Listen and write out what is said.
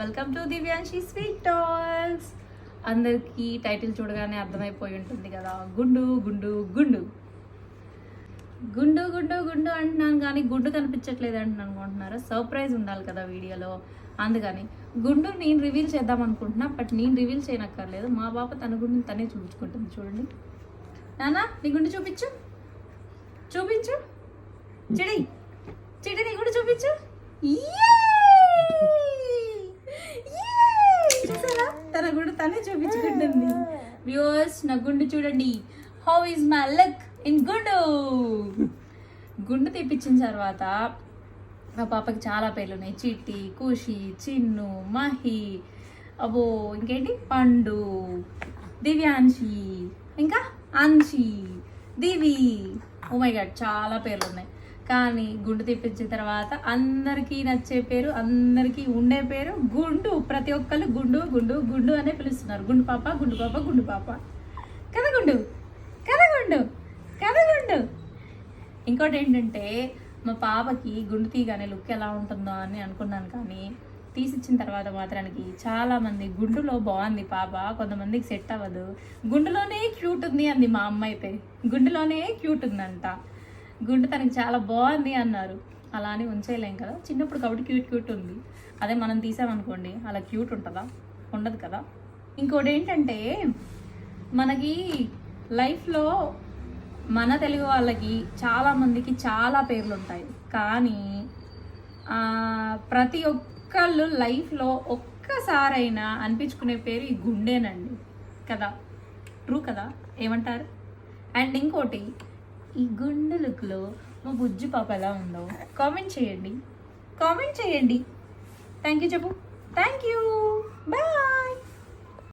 Welcome to Divyanshi sweet tales అందరికీ title చూడగానే అర్థమైపోయి ఉంటుంది కదా. గుండు గుండు గుండు. గుండు గుండు గుండు అంటున్నాను కానీ గుండు కనిపించట్లేదు అంటున్నాను అనుకుంటున్నారా? సర్ప్రైజ్ ఉండాలి కదా వీడియోలో. అందుకని గుండు నేను రివీల్ చేద్దాం అనుకుంటున్నా బట్ నేను రివీల్ చేయనక్కర్లేదు. మా పాప తన గుండుని తనే చూపించుకుంటుంది. చూడండి. నానా నీ గుండు చూపించు. చూపించు. చెడి. చెడి నీ గుండు చూపించు. చూసారా తన గుండు తనే చూపించుకుంటుంది వ్యూవర్స్ నా గుండు చూడండి. How is my luck in గుండు? గుండు తెప్పించిన తర్వాత మా పాపకి చాలా పేర్లు ఉన్నాయి చిట్టి కుషి చిన్ను మహి అబో ఇంకేంటి? పండు దివ్యాంశి ఇంకా అంశి దివి. ఓ మై గాడ్ చాలా పేర్లు ఉన్నాయి కానీ గుండు తెప్పించిన తర్వాత అందరికీ నచ్చే పేరు అందరికీ ఉండే పేరు గుండు. ప్రతి ఒక్కరు గుండు గుండు గుండు అనే పిలుస్తున్నారు. గుండు పాప గుండు పాప గుండు పాప. కదా గుండు కదా గుండు కదా గుండు. ఇంకోటి ఏంటంటే మా పాపకి గుండు తీగానే లుక్ ఎలా ఉంటుందో అని అనుకున్నాను కానీ తీసిచ్చిన తర్వాత మాత్రానికి చాలామంది గుండులో బాగుంది పాప కొంతమందికి సెట్ అవ్వదు. గుండులోనే క్యూట్ ఉంది అంది మా అమ్మ అయితే. గుండులోనే క్యూట్ ఉందంట. గుండె తనకి చాలా బాగుంది అన్నారు. అలా అని ఉంచేయలేం కదా. చిన్నప్పుడు కాబట్టి క్యూట్ క్యూట్ ఉంది. అదే మనం తీసామనుకోండి అలా క్యూట్ ఉంటుందా? ఉండదు కదా. ఇంకోటి ఏంటంటే మనకి లైఫ్లో మన తెలుగు వాళ్ళకి చాలామందికి చాలా పేర్లు ఉంటాయి కానీ ప్రతి ఒక్కళ్ళు లైఫ్లో ఒక్కసారైనా అనిపించుకునే పేరు ఈ గుండేనండి. కదా? ట్రూ కదా? ఏమంటారు? అండ్ ఇంకోటి ఈ గుండు లుక్లో మా బుజ్జు పాప ఎలా ఉందో కామెంట్ చేయండి. కామెంట్ చేయండి. థ్యాంక్ యూ చెప్పు థ్యాంక్ యూ బాయ్